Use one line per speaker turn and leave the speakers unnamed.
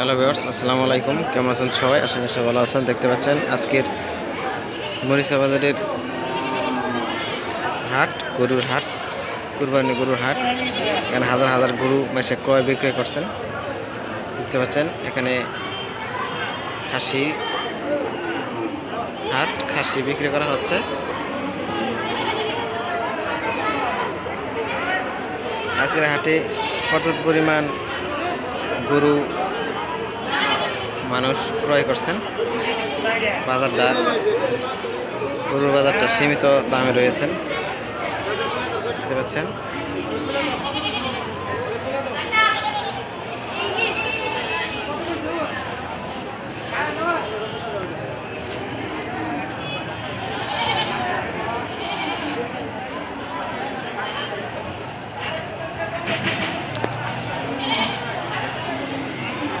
Hello viewers আসসালামু আলাইকুম। কেমন আছেন সবাই? আশা করি ভালো আছেন। দেখতে পাচ্ছেন আজকের মরিচা বাজারের হাট, গরুর হাট, কুরবানি গরুর হাট। এখানে হাজার হাজার গরু মেসে ক্রয় বিক্রয় করছেন। দেখতে পাচ্ছেন এখানে খাসি হাট, খাসি বিক্রি করা হচ্ছে। আজকের হাটে পর্যাপ্ত পরিমাণ গরু মানুষ ক্রয় করছেন। বাজারটা গরুর বাজারটা সীমিত দামে রয়েছেন। দেখতে পাচ্ছেন।